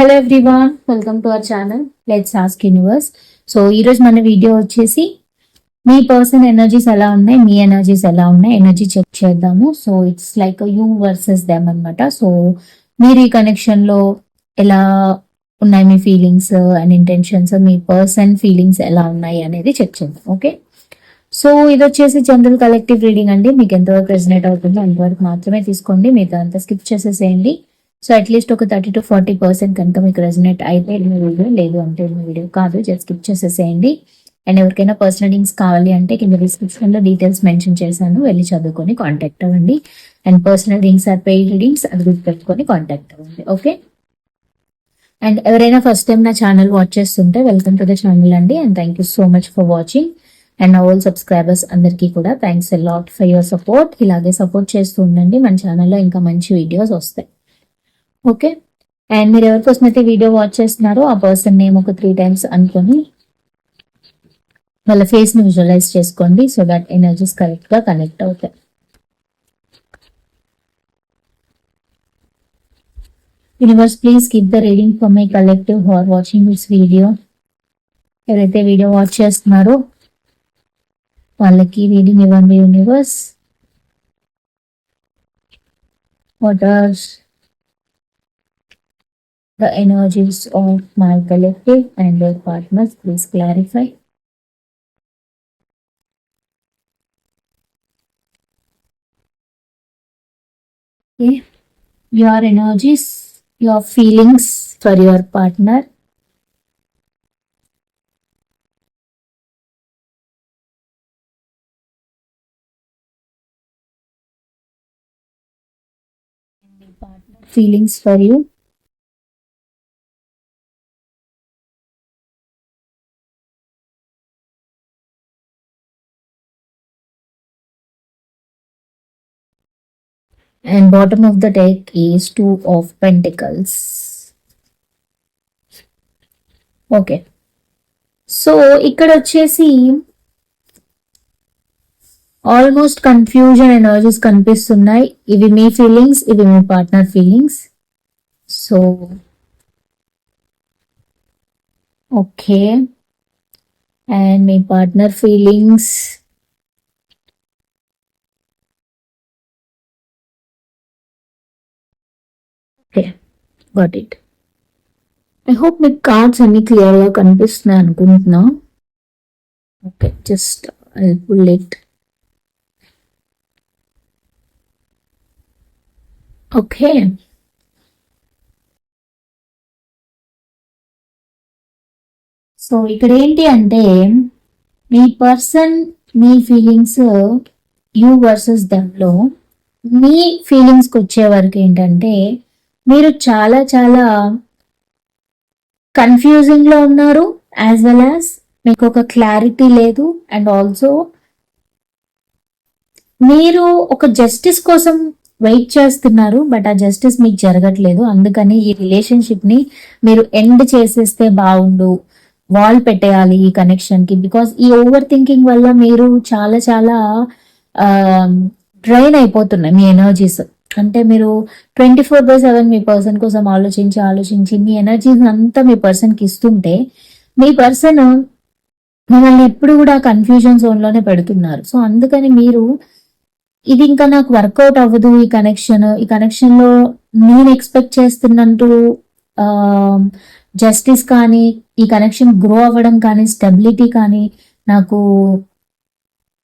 Hello everyone welcome to our channel let's ask universe so ఈరోజు మన video వచ్చేసి మీ person energies ఎలా ఉన్నాయి మీ ఎనర్జీస్ ఎలా ఉన్నాయి ఎనర్జీ చెక్ చేద్దాము. So it's like you versus them అనమాట సో మీరు ఈ కనెక్షన్లో ఎలా ఉన్నాయి మీ ఫీలింగ్స్ అండ్ ఇంటెన్షన్స్ మీ పర్సన్ ఫీలింగ్స్ ఎలా ఉన్నాయి అనేది చెక్ చేద్దాం ఓకే సో ఇది వచ్చేసి జనరల్ కలెక్టివ్ రీడింగ్ అండి. మీకు ఎంతవరకు రెసినేట్ అవుతుందో అంతవరకు మాత్రమే తీసుకోండి. మిగతా అంతా స్కిప్ చేసేసేయండి. సో అట్లీస్ట్ ఒక థర్టీ టు ఫార్టీ పర్సెంట్ కనుక మీకు రెసినేట్ అయితే మీ వీడియో లేదు అంటే మీ వీడియో కాదు. జస్ట్ స్కిప్ చేసేసేయండి. అండ్ ఎవరికైనా పర్సనల్ లింక్స్ కావాలి అంటే కింద డిస్క్రిప్షన్లో డీటెయిల్స్ మెన్షన్ చేశాను. వెళ్ళి చదువుకొని కాంటాక్ట్ అవ్వండి. And personal links or paid readings అది గుర్తుపెట్టుకొని కాంటాక్ట్ అవ్వండి. ఓకే అండ్ ఎవరైనా ఫస్ట్ టైం నా ఛానల్ వాచ్ చేస్తుంటే వెల్కమ్ టు ద ఛానల్ అండి. And thank you so much for watching and all subscribers అందరికీ కూడా thanks a lot for your support ఇలాగే సపోర్ట్ చేస్తూ ఉండండి. మన ఛానల్లో ఇంకా మంచి వీడియోస్ వస్తాయి. ఓకే? అండ్ మీరు ఎవరికోసం అయితే వీడియో వాచ్ చేస్తున్నారో ఆ పర్సన్ నేమ్ ఒక త్రీ టైమ్స్ అనుకొని వాళ్ళ ఫేస్ని విజువలైజ్ చేసుకోండి సో దట్ ఎనర్జీస్ కరెక్ట్గా కనెక్ట్ అవుతాయి. Universe please keep the reading for my collective who watching this video ఎవరైతే వీడియో వాచ్ చేస్తున్నారో వాళ్ళకి రీడింగ్ ఇవ్వండి universe what are the energies of my collective and their partners. Please clarify. Okay. Your energies, your feelings for your partner. Feelings for you. And bottom of the deck is two of pentacles. Okay so ఇక్కడ వచ్చేసి almost confusion energies కనిపిస్తున్నాయి ఇవి మీ feelings ఇవి మీ partner feelings so okay and me partner feelings okay got it I hope మీకు cards అన్ని క్లియర్గా కనిపిస్తున్నాయి అనుకుంటున్నా. Okay just I pull it okay so ఇక్కడ ఏంటి అంటే మీ పర్సన్ మీ ఫీలింగ్స్ యూ వర్సెస్ దెమ్లో మీ ఫీలింగ్స్కి వచ్చే వరకు ఏంటంటే మీరు చాలా చాలా కన్ఫ్యూజింగ్లో ఉన్నారు యాజ్ వెల్ యాజ్ మీకు ఒక క్లారిటీ లేదు అండ్ ఆల్సో మీరు ఒక జస్టిస్ కోసం వెయిట్ చేస్తున్నారు బట్ ఆ జస్టిస్ మీకు జరగట్లేదు. అందుకని ఈ రిలేషన్షిప్ని మీరు ఎండ్ చేసేస్తే బాగుండు. వాల్ పెట్టేయాలి ఈ కనెక్షన్కి బికాస్ ఈ ఓవర్ థింకింగ్ వల్ల మీరు చాలా చాలా um, డ్రైన్ అయిపోతున్నాయి మీ ఎనర్జీస్ అంటే మీరు ట్వంటీ ఫోర్ బై సెవెన్ మీ పర్సన్ కోసం ఆలోచించి ఆలోచించి మీ ఎనర్జీస్ అంతా మీ పర్సన్కి ఇస్తుంటే మీ పర్సన్ మిమ్మల్ని ఇప్పుడు కూడా కన్ఫ్యూజన్ జోన్లోనే పెడుతున్నారు. సో అందుకని మీరు ఇది ఇంకా నాకు వర్కౌట్ అవ్వదు ఈ కనెక్షన్ ఈ కనెక్షన్లో నేను ఎక్స్పెక్ట్ చేస్తున్నట్టు జస్టిస్ కానీ ఈ కనెక్షన్ గ్రో అవ్వడం కానీ స్టెబిలిటీ కానీ నాకు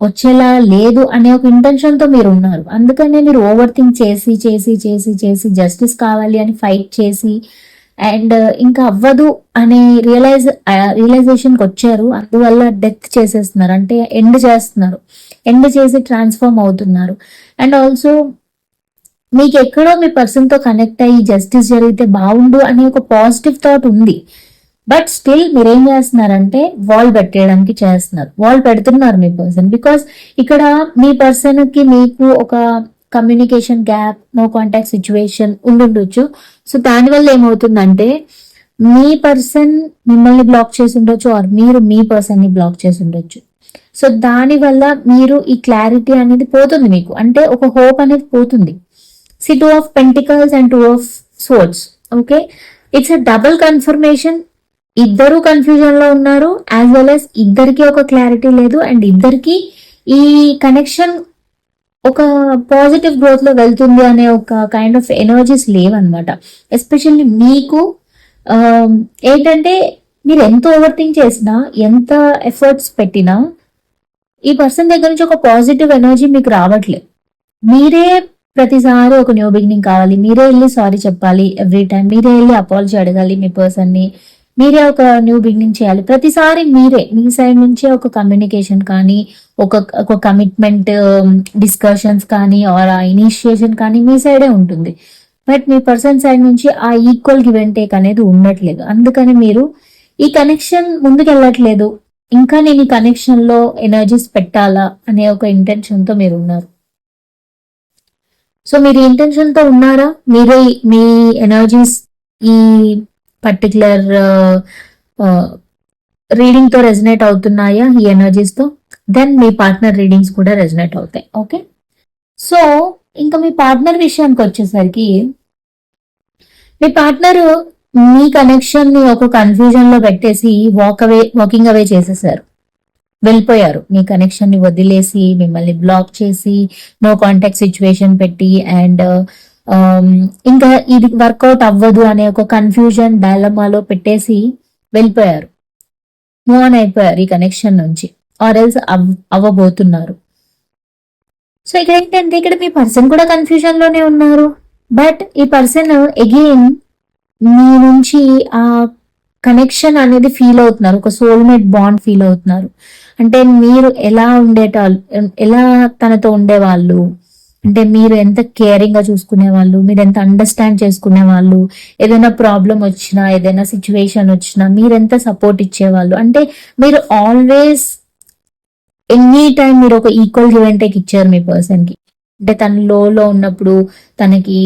వచ్చేలా లేదు అనే ఒక ఇంటెన్షన్తో మీరు ఉన్నారు. అందుకనే మీరు ఓవర్ థింక్ చేసి చేసి చేసి చేసి జస్టిస్ కావాలి అని ఫైట్ చేసి అండ్ uh, ఇంకా అవ్వదు అనే రియలైజ్ రియలైజేషన్కి వచ్చారు. అందువల్ల డెత్ చేసేస్తున్నారు. అంటే ఎండ్ చేస్తున్నారు. ఎండ్ చేసి ట్రాన్స్ఫార్మ్ అవుతున్నారు. అండ్ ఆల్సో మీకు ఎక్కడో మీ పర్సన్తో కనెక్ట్ అయ్యి జస్టిస్ జరిగితే బాగుండు అనే ఒక పాజిటివ్ థాట్ ఉంది. బట్ స్టిల్ మీరు ఏం చేస్తున్నారంటే వాల్ పెట్టేయడానికి చేస్తున్నారు. వాల్ పెడుతున్నారు మీ పర్సన్ బికాస్ ఇక్కడ మీ పర్సన్కి మీకు ఒక communication gap no contact situation ఉండుండొచ్చు. సో దానివల్ల ఏమవుతుందంటే మీ పర్సన్ మిమ్మల్ని బ్లాక్ చేసి ఉండొచ్చు ఆర్ మీరు మీ పర్సన్ని బ్లాక్ చేసి ఉండొచ్చు సో దానివల్ల మీరు ఈ క్లారిటీ అనేది పోతుంది మీకు. అంటే ఒక హోప్ అనేది పోతుంది. See two of pentacles and two of swords okay it's a double confirmation ఇద్దరు కన్ఫ్యూజన్లో ఉన్నారు యాజ్ వెల్ as ఇద్దరికి ఒక క్లారిటీ లేదు అండ్ ఇద్దరికి ఈ కనెక్షన్ ఒక పాజిటివ్ గ్రోత్లో వెళ్తుంది అనే ఒక కైండ్ ఆఫ్ ఎనర్జీస్ లేవన్నమాట. ఎస్పెషల్లీ మీకు um, ఏంటంటే మీరు ఎంత ఓవర్ థింక్ చేసినా ఎంత ఎఫర్ట్స్ పెట్టినా ఈ పర్సన్ దగ్గర నుంచి ఒక పాజిటివ్ ఎనర్జీ మీకు రావట్లేదు మీరే ప్రతిసారి ఒక న్యూ బిగినింగ్ కావాలి మీరే వెళ్ళి సారీ చెప్పాలి ఎవ్రీ టైం మీరే వెళ్ళి అపాలజీ అడగాలి మీ పర్సన్ని మీరే ఒక న్యూ బిగినింగ్ చేయాలి. ప్రతిసారి మీరే మీ సైడ్ నుంచే ఒక కమ్యూనికేషన్ కానీ ఒక ఒక కమిట్మెంట్ డిస్కషన్స్ um, కానీ ఆర్ ఆ ఇనిషియేషన్ కానీ మీ సైడే ఉంటుంది. బట్ మీ పర్సన్ సైడ్ నుంచి ఆ ఈక్వల్ గివ్ అండ్ టేక్ అనేది ఉండట్లేదు. అందుకని మీరు ఈ కనెక్షన్ ముందుకు వెళ్ళట్లేదు ఇంకా నేను ఈ కనెక్షన్లో ఎనర్జీస్ పెట్టాలా అనే ఒక ఇంటెన్షన్తో మీరు ఉన్నారు. సో మీరు ఇంటెన్షన్తో ఉన్నారా? మీరే మీ ఎనర్జీస్ ఈ పర్టికులర్ రీడింగ్ uh, uh, తో రెజనేట్ అవుతున్నాయా? ఈ ఎనర్జీస్తో? దెన్ మీ పార్ట్నర్ రీడింగ్స్ కూడా రెజనేట్ అవుతాయి. ఓకే సో ఇంకా మీ పార్ట్నర్ విషయానికి వచ్చేసరికి మీ పార్ట్నర్ మీ కనెక్షన్ని ఒక కన్ఫ్యూజన్లో పెట్టేసి వాక్ అవే వాకింగ్ అవే చేసేసారు. వెళ్ళిపోయారు. మీ కనెక్షన్ని వదిలేసి మిమ్మల్ని బ్లాక్ చేసి నో కాంటాక్ట్ సిచ్యువేషన్ పెట్టి అండ్ Um, ఇంకా ఇది వర్కౌట్ అవ్వదు అనే ఒక కన్ఫ్యూజన్ డైలమాలో పెట్టేసి వెళ్ళిపోయారు. మూవ్ ఆన్ అయిపోయారు ఈ కనెక్షన్ నుంచి ఆర్ ఎల్స్ అవ్వబోతున్నారు. సో ఇక్కడ ఏంటంటే ఇక్కడ మీ పర్సన్ కూడా కన్ఫ్యూజన్లోనే ఉన్నారు. బట్ ఈ పర్సన్ అగైన్ మీ నుంచి ఆ కనెక్షన్ అనేది ఫీల్ అవుతున్నారు ఒక సోల్మేట్ బాండ్ ఫీల్ అవుతున్నారు. అంటే మీరు ఎలా ఉండేటాళ్ళు ఎలా తనతో ఉండేవాళ్ళు? అంటే మీరు ఎంత కేరింగ్గా చూసుకునే వాళ్ళు మీరు ఎంత అండర్స్టాండ్ చేసుకునే వాళ్ళు ఏదైనా ప్రాబ్లం వచ్చినా ఏదైనా సిచ్యువేషన్ వచ్చినా మీరు ఎంత సపోర్ట్ ఇచ్చేవాళ్ళు? అంటే మీరు ఆల్వేస్ ఎనీ టైం మీరు ఒక ఈక్వల్ గివ్ అండ్ టేక్ ఇచ్చారు మీ పర్సన్కి. అంటే తను లోలో ఉన్నప్పుడు తనకి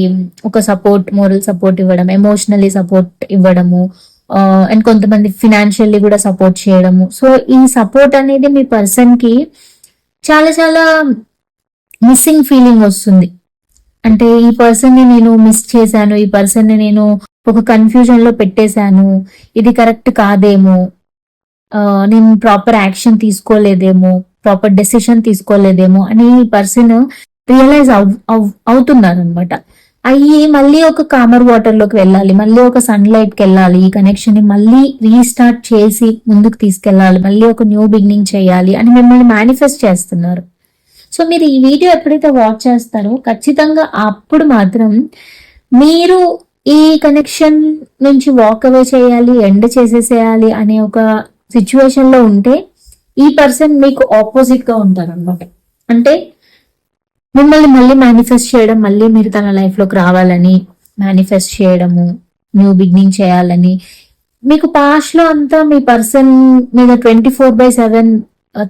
ఒక సపోర్ట్ మోరల్ సపోర్ట్ ఇవ్వడం ఎమోషనల్లీ సపోర్ట్ ఇవ్వడము అండ్ కొంతమంది ఫినాన్షియల్లీ కూడా సపోర్ట్ చేయడము. సో ఈ సపోర్ట్ అనేది మీ పర్సన్కి చాలా చాలా మిస్సింగ్ ఫీలింగ్ వస్తుంది. అంటే ఈ పర్సన్ని నేను మిస్ చేశాను ఈ పర్సన్ని నేను ఒక కన్ఫ్యూజన్లో పెట్టేశాను ఇది కరెక్ట్ కాదేమో నేను ప్రాపర్ యాక్షన్ తీసుకోలేదేమో ప్రాపర్ డెసిషన్ తీసుకోలేదేమో అని ఈ పర్సన్ రియలైజ్ అవుతున్నారు అనమాట అయ్యి మళ్ళీ ఒక కామర్ వాటర్లోకి వెళ్ళాలి మళ్ళీ ఒక సన్ లైట్కి వెళ్ళాలి ఈ కనెక్షన్ని మళ్ళీ రీస్టార్ట్ చేసి ముందుకు తీసుకెళ్ళాలి మళ్ళీ ఒక న్యూ బిగినింగ్ చేయాలి అని మిమ్మల్ని మేనిఫెస్ట్ చేస్తున్నారు. సో మీరు ఈ వీడియో ఎప్పుడైతే వాచ్ చేస్తారో ఖచ్చితంగా అప్పుడు మాత్రం మీరు ఈ కనెక్షన్ నుంచి వాక్ అవే చేయాలి ఎండ్ చేసేసేయాలి అనే ఒక సిచ్యువేషన్లో ఉంటే ఈ పర్సన్ మీకు ఆపోజిట్గా ఉంటారు అనమాట అంటే మిమ్మల్ని మళ్ళీ మేనిఫెస్ట్ చేయడం మళ్ళీ మీరు తన లైఫ్లోకి రావాలని మేనిఫెస్ట్ చేయడము న్యూ బిగినింగ్ చేయాలని మీకు పాస్ట్లో అంతా మీ పర్సన్ మీద twenty four by seven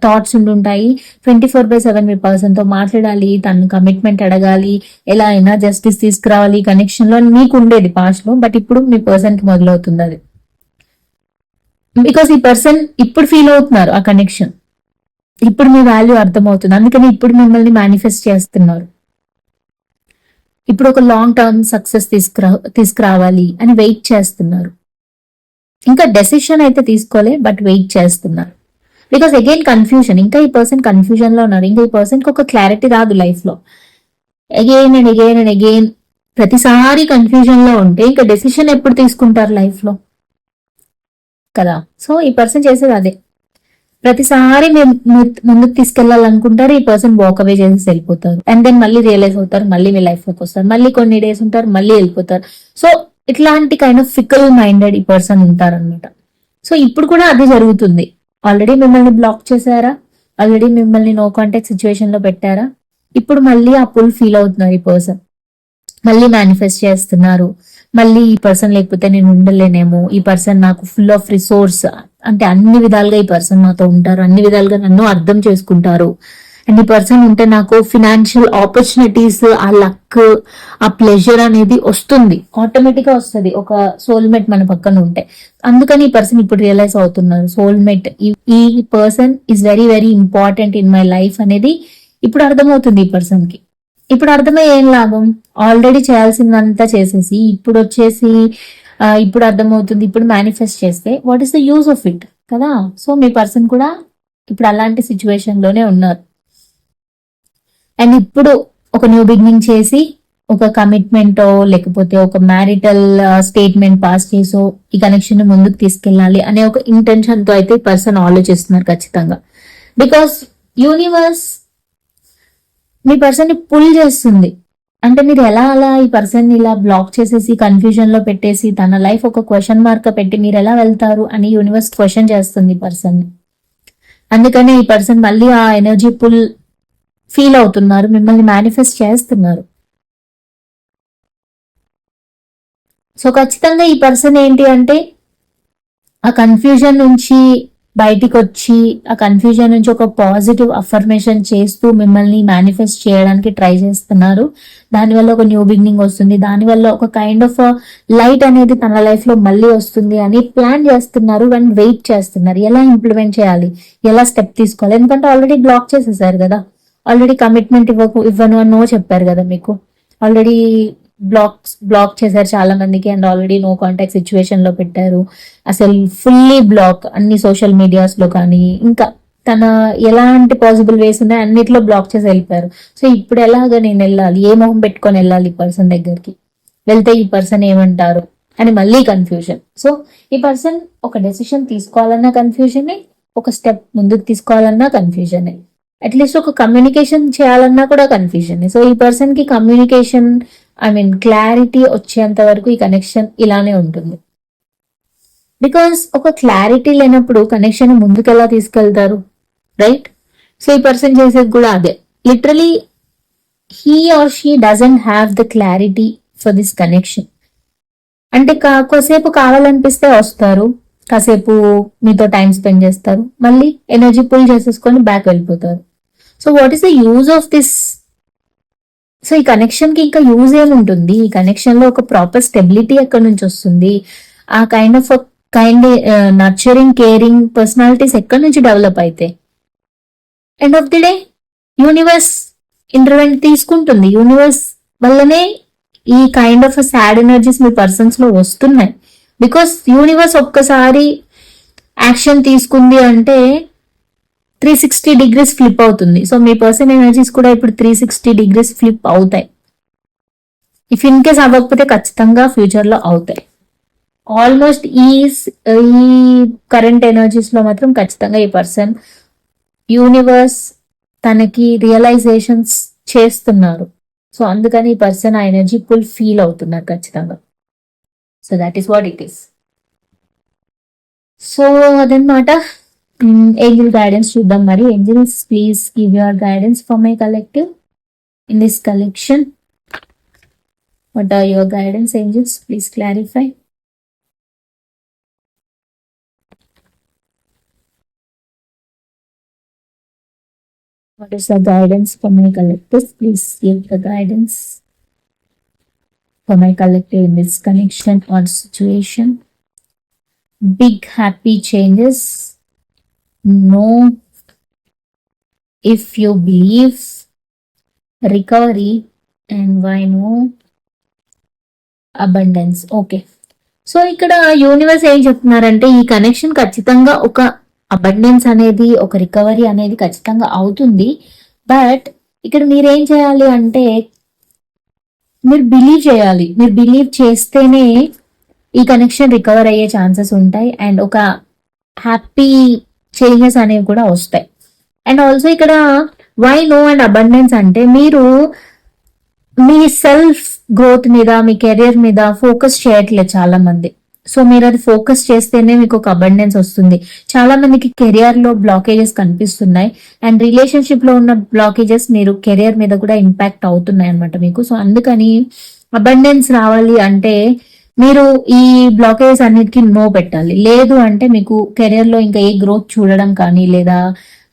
thoughts ఉండుంటాయి. Twenty four by seven మీ పర్సన్తో మాట్లాడాలి తను కమిట్మెంట్ అడగాలి ఎలా అయినా జస్టిస్ తీసుకురావాలి కనెక్షన్లో మీకు ఉండేది పాస్ట్లో బట్ ఇప్పుడు మీ పర్సన్కి మొదలవుతుంది అది. బికాస్ ఈ పర్సన్ ఇప్పుడు ఫీల్ అవుతున్నారు ఆ కనెక్షన్ ఇప్పుడు మీ వాల్యూ అర్థమవుతుంది. అందుకని ఇప్పుడు మిమ్మల్ని మేనిఫెస్ట్ చేస్తున్నారు. ఇప్పుడు ఒక లాంగ్ టర్మ్ సక్సెస్ తీసుకురా తీసుకురావాలి అని వెయిట్ చేస్తున్నారు. ఇంకా డెసిషన్ అయితే తీసుకోలే బట్ వెయిట్ చేస్తున్నారు. బికాస్ అగైన్ కన్ఫ్యూజన్ ఇంకా ఈ పర్సన్ కన్ఫ్యూజన్లో ఉన్నారు. ఇంకా ఈ పర్సన్కి ఒక క్లారిటీ రాదు లైఫ్లో. Again and again and again ప్రతిసారి కన్ఫ్యూజన్లో ఉంటే ఇంకా డెసిషన్ ఎప్పుడు తీసుకుంటారు లైఫ్లో? కదా? సో ఈ పర్సన్ చేసేది అదే. ప్రతిసారి మేము ముందుకు తీసుకెళ్ళాలనుకుంటారు ఈ పర్సన్ వాక్ అవే చేసి వెళ్ళిపోతారు. అండ్ దెన్ మళ్ళీ రియలైజ్ అవుతారు మళ్ళీ మీ లైఫ్లోకి వస్తారు. మళ్ళీ కొన్ని డేస్ ఉంటారు మళ్ళీ వెళ్ళిపోతారు. సో ఇట్లాంటి కైండ్ ఆఫ్ ఫికల్ మైండెడ్ ఈ పర్సన్ ఉంటారనమాట సో ఇప్పుడు కూడా అదే జరుగుతుంది. ఆల్రెడీ మిమ్మల్ని బ్లాక్ చేశారా? ఆల్రెడీ మిమ్మల్ని నో కాంటాక్ట్ సిచ్యువేషన్లో పెట్టారా? ఇప్పుడు మళ్ళీ ఆ పుల్ ఫీల్ అవుతున్నారు ఈ పర్సన్ మళ్ళీ మేనిఫెస్ట్ చేస్తున్నారు. మళ్ళీ ఈ పర్సన్ లేకపోతే నేను ఉండలేనేమో. ఈ పర్సన్ నాకు ఫుల్ ఆఫ్ రిసోర్స్ అంటే అన్ని విధాలుగా ఈ పర్సన్ నాతో ఉంటారు. అన్ని విధాలుగా నన్ను అర్థం చేసుకుంటారు. అండ్ ఈ పర్సన్ ఉంటే నాకు ఫినాన్షియల్ ఆపర్చునిటీస్ ఆ లక్ ఆ ప్లెజర్ అనేది వస్తుంది. ఆటోమేటిక్గా వస్తుంది. ఒక సోల్మేట్ మన పక్కన ఉంటే. అందుకని ఈ పర్సన్ ఇప్పుడు రియలైజ్ అవుతున్నారు. సోల్మేట్ ఈ person is very very important in my life అనేది ఇప్పుడు అర్థమవుతుంది ఈ పర్సన్కి. ఇప్పుడు అర్థమై ఏం లాభం? ఆల్రెడీ చేయాల్సిందంతా చేసేసి ఇప్పుడు వచ్చేసి ఇప్పుడు అర్థమవుతుంది ఇప్పుడు మేనిఫెస్ట్ చేస్తే what is the use of it కదా? సో మీ పర్సన్ కూడా ఇప్పుడు అలాంటి సిచ్యువేషన్లోనే ఉన్నారు. అండ్ ఇప్పుడు ఒక న్యూ బిగినింగ్ చేసి ఒక కమిట్మెంటో లేకపోతే ఒక మ్యారిటల్ స్టేట్మెంట్ పాస్ చేసో ఈ కనెక్షన్ ముందుకు తీసుకెళ్ళాలి అనే ఒక ఇంటెన్షన్తో అయితే పర్సన్ ఆలోచిస్తున్నారు ఖచ్చితంగా. బికాస్ యూనివర్స్ మీ పర్సన్ని పుల్ చేస్తుంది. అంటే మీరు ఎలా అలా ఈ పర్సన్ ఇలా బ్లాక్ చేసేసి కన్ఫ్యూజన్లో పెట్టేసి తన లైఫ్ ఒక క్వశ్చన్ మార్క్ పెట్టి మీరు ఎలా వెళ్తారు అని యూనివర్స్ క్వశ్చన్ చేస్తుంది ఈ పర్సన్ అందుకనే ఈ పర్సన్ మళ్ళీ ఆ ఎనర్జీ పుల్ ఫీల్ అవుతున్నారు మిమ్మల్ని మేనిఫెస్ట్ చేస్తున్నారు. సో ఖచ్చితంగా ఈ పర్సన్ ఏంటి అంటే ఆ కన్ఫ్యూజన్ నుంచి బయటికి వచ్చి ఆ కన్ఫ్యూజన్ నుంచి ఒక పాజిటివ్ అఫర్మేషన్ చేస్తూ మిమ్మల్ని మేనిఫెస్ట్ చేయడానికి ట్రై చేస్తున్నారు. దానివల్ల ఒక న్యూ బిగినింగ్ వస్తుంది. దానివల్ల ఒక కైండ్ ఆఫ్ లైట్ అనేది తన లైఫ్లో మళ్ళీ వస్తుంది అని ప్లాన్ చేస్తున్నారు అండ్ వెయిట్ చేస్తున్నారు. ఎలా ఇంప్లిమెంట్ చేయాలి? ఎలా స్టెప్ తీసుకోవాలి? ఎందుకంటే ఆల్రెడీ బ్లాక్ చేసేసారు కదా. ఆల్రెడీ కమిట్మెంట్ ఇవ్వకు ఇవ్వను అని నో చెప్పారు కదా మీకు. ఆల్రెడీ బ్లాక్స్ బ్లాక్ చేశారు చాలా మందికి అండ్ ఆల్రెడీ నో కాంటాక్ట్ సిచ్యువేషన్లో పెట్టారు. అసలు ఫుల్లీ బ్లాక్ అన్ని సోషల్ మీడియాస్లో కానీ ఇంకా తన ఎలాంటి పాసిబుల్ వేస్ ఉన్నాయి అన్నిట్లో బ్లాక్ చేసి వెళ్ళిపోయారు. సో ఇప్పుడు ఎలాగ నేను వెళ్ళాలి? ఏ మొహం పెట్టుకొని వెళ్ళాలి ఈ పర్సన్ దగ్గరికి? వెళ్తే ఈ పర్సన్ ఏమంటారు? అని మళ్ళీ కన్ఫ్యూజన్ సో ఈ పర్సన్ ఒక డెసిషన్ తీసుకోవాలన్నా కన్ఫ్యూజనే ఒక స్టెప్ ముందుకు తీసుకోవాలన్నా కన్ఫ్యూజనే అట్లీస్ట్ ఒక కమ్యూనికేషన్ చేయాలన్నా కూడా కన్ఫ్యూజన్ సో ఈ పర్సన్కి కమ్యూనికేషన్ ఐ మీన్ క్లారిటీ వచ్చేంత వరకు ఈ కనెక్షన్ ఇలానే ఉంటుంది. బికాస్ ఒక క్లారిటీ లేనప్పుడు కనెక్షన్ ముందుకు ఎలా తీసుకెళ్తారు? రైట్ సో ఈ పర్సన్ చేసేది కూడా అదే. Literally he or she doesn't have the clarity for this connection అంటే కాసేపు కావాలనిపిస్తే వస్తారు. కాసేపు మీతో టైం స్పెండ్ చేస్తారు. మళ్ళీ ఎనర్జీ పుల్ చేసేసుకొని బ్యాక్ వెళ్ళిపోతారు. So what is the use of this so ఈ కనెక్షన్కి ఇంకా యూజ్ ఏముంటుంది ఈ కనెక్షన్లో ఒక ప్రాపర్ స్టెబిలిటీ ఎక్కడి నుంచి వస్తుంది? ఆ kind of kind nurturing caring personalities ఎక్కడి నుంచి డెవలప్ అయితే? End of the day universe ఇంటర్వెంట్ తీసుకుంటుంది. యూనివర్స్ వల్లనే ఈ కైండ్ ఆఫ్ సాడ్ ఎనర్జీస్ మీ పర్సన్స్లో వస్తున్నాయి. బికాస్ యూనివర్స్ ఒక్కసారి యాక్షన్ తీసుకుంది అంటే త్రీ సిక్స్టీ డిగ్రీస్ ఫ్లిప్ అవుతుంది. సో మీ పర్సన్ ఎనర్జీస్ కూడా ఇప్పుడు త్రీ సిక్స్టీ డిగ్రీస్ ఫ్లిప్ అవుతాయి. ఇఫ్ ఇన్ కేస్ అవ్వకపోతే ఖచ్చితంగా ఫ్యూచర్లో అవుతాయి. ఆల్మోస్ట్ ఈ ఈ కరెంట్ ఎనర్జీస్లో మాత్రం ఖచ్చితంగా ఈ పర్సన్ యూనివర్స్ తనకి రియలైజేషన్స్ చేస్తున్నారు. సో అందుకని ఈ పర్సన్ ఆ ఎనర్జీ ఫుల్ ఫీల్ అవుతున్నారు ఖచ్చితంగా. So that is what it is so అదనమాట ఏంజిల్ గైడెన్స్ చూద్దాం మరి angels please give your guidance for my collective in this collection what are your guidance angels please clarify What is the guidance for my collective? Please give the guidance for my collective in this connection or situation. Big happy changes. No. If you believe recovery and why no? Abundance okay so ఇక్కడ universe ఏం చెప్తున్నారంటే ఈ connection ఖచ్చితంగా ఒక abundance అనేది ఒక recovery అనేది ఖచ్చితంగా అవుతుంది. బట్ ఇక్కడ మీరేం చేయాలి అంటే మీరు బిలీవ్ చేయాలి. మీరు బిలీవ్ చేస్తేనే ఈ కనెక్షన్ రికవర్ అయ్యే ఛాన్సెస్ ఉంటాయి. అండ్ ఒక హ్యాపీ చేంజెస్ అనేవి కూడా వస్తాయి. అండ్ ఆల్సో ఇక్కడ వై నో అండ్ అబండెన్స్ అంటే మీరు మీ సెల్ఫ్ గ్రోత్ మీద మీ కెరియర్ మీద ఫోకస్ చేయట్లేదు చాలా మంది సో మీరు అది ఫోకస్ చేస్తేనే మీకు ఒక అబండెన్స్ వస్తుంది. చాలా మందికి కెరియర్లో బ్లాకేజెస్ కనిపిస్తున్నాయి. అండ్ రిలేషన్షిప్లో ఉన్న బ్లాకేజెస్ మీరు కెరియర్ మీద కూడా ఇంపాక్ట్ అవుతున్నాయి అనమాట మీకు. సో అందుకని అబండెన్స్ రావాలి అంటే మీరు ఈ బ్లాకేజెస్ అన్నిటికీ నో పెట్టాలి. లేదు అంటే మీకు కెరియర్లో ఇంకా ఏ గ్రోత్ చూడడం కానీ లేదా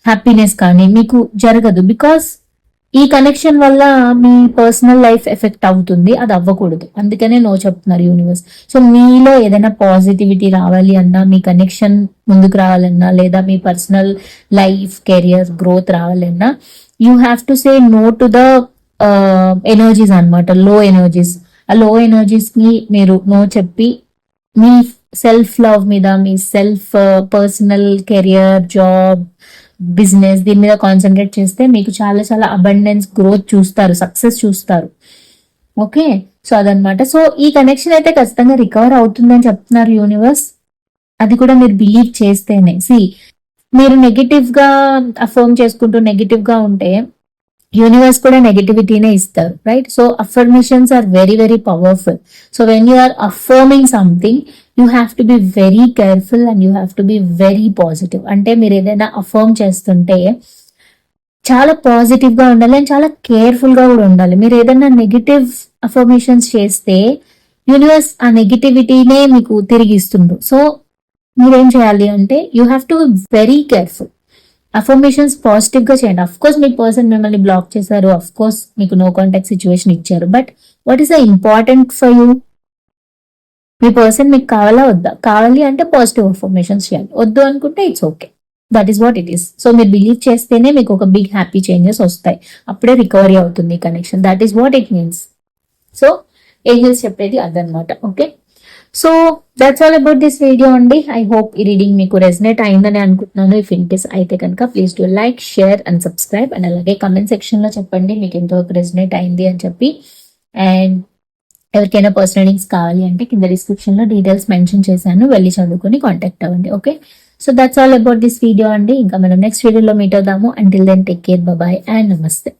హ్యాపీనెస్ కానీ మీకు జరగదు. బికాస్ ఈ కనెక్షన్ వల్ల మీ పర్సనల్ లైఫ్ ఎఫెక్ట్ అవుతుంది. అది అవ్వకూడదు. అందుకనే నో చెప్తున్నారు యూనివర్స్ సో మీలో ఏదైనా పాజిటివిటీ రావాలి అన్నా మీ కనెక్షన్ ముందుకు రావాలన్నా లేదా మీ పర్సనల్ లైఫ్ కెరియర్ గ్రోత్ రావాలన్నా you have to say no to the energies అన్నమాట. లో ఎనర్జీస్ ఆ లో ఎనర్జీస్ని మీరు నో చెప్పి మీ సెల్ఫ్ లవ్ మీద మీ self personal career job business దీని మీద కాన్సన్ట్రేట్ చేస్తే మీకు చాలా చాలా అబండెన్స్ గ్రోత్ చూస్తారు సక్సెస్ చూస్తారు. ఓకే సో అదనమాట సో ఈ కనెక్షన్ అయితే ఖచ్చితంగా రికవర్ అవుతుందని చెప్తున్నారు యూనివర్స్ అది కూడా మీరు బిలీవ్ చేస్తేనే. సి మీరు నెగిటివ్గా అఫర్మ్ చేసుకుంటూ నెగిటివ్గా ఉంటే యూనివర్స్ కూడా నెగిటివిటీనే ఇస్తారు right so affirmations are very very powerful so when you are affirming something you have to be very careful and you have to be very positive అంటే మీరు ఏదైనా అఫర్మ్ చేస్తుంటే చాలా పాజిటివ్గా ఉండాలి అండ్ చాలా కేర్ఫుల్గా కూడా ఉండాలి మీరు ఏదైనా నెగిటివ్ అఫర్మేషన్స్ చేస్తే యూనివర్స్ ఆ నెగిటివిటీనే మీకు తిరిగి ఇస్తుండ్రు సో మీరేం చేయాలి అంటే you have to very careful affirmations పాజిటివ్గా చేయండి. అఫ్ కోర్స్ మీ పర్సన్ మిమ్మల్ని బ్లాక్ చేశారు. అఫ్ కోర్స్ మీకు నో కాంటాక్ట్ సిచ్యువేషన్ ఇచ్చారు. But what is the important for you me person మీకు కావాలా వద్దా? కావాలి అంటే పాజిటివ్ అఫర్మేషన్స్ చేయాలి. వద్దు అనుకుంటే it's okay that is what it is so మీరు బిలీవ్ చేస్తేనే మీకు ఒక బిగ్ హ్యాపీ చేంజెస్ వస్తాయి. అప్పుడే రికవరీ అవుతుంది connection that is what it means so angels చెప్పేది అదనమాట okay so that's all about this video అండి ఐ హోప్ ఈ రీడింగ్ మీకు రెజనేట్ అయిందని అనుకుంటున్నాను. ఇఫ్ ఇన్ కేస్ అయితే కనుక please do like share and subscribe and అలాగే కమెంట్ సెక్షన్లో చెప్పండి మీకు ఎంతవరకు రెజనేట్ అయింది అని చెప్పి. అండ్ ఎవరికైనా పర్సనల్ రీడింగ్స్ కావాలి అంటే కింద డిస్క్రిప్షన్లో డీటెయిల్స్ మెన్షన్ చేశాను. వెళ్ళి చదువుకొని కాంటాక్ట్ అవ్వండి okay so that's all about this video అండి ఇంకా మనం నెక్స్ట్ వీడియోలో మీట్ అవుదాము. Until then take care bye and నమస్తే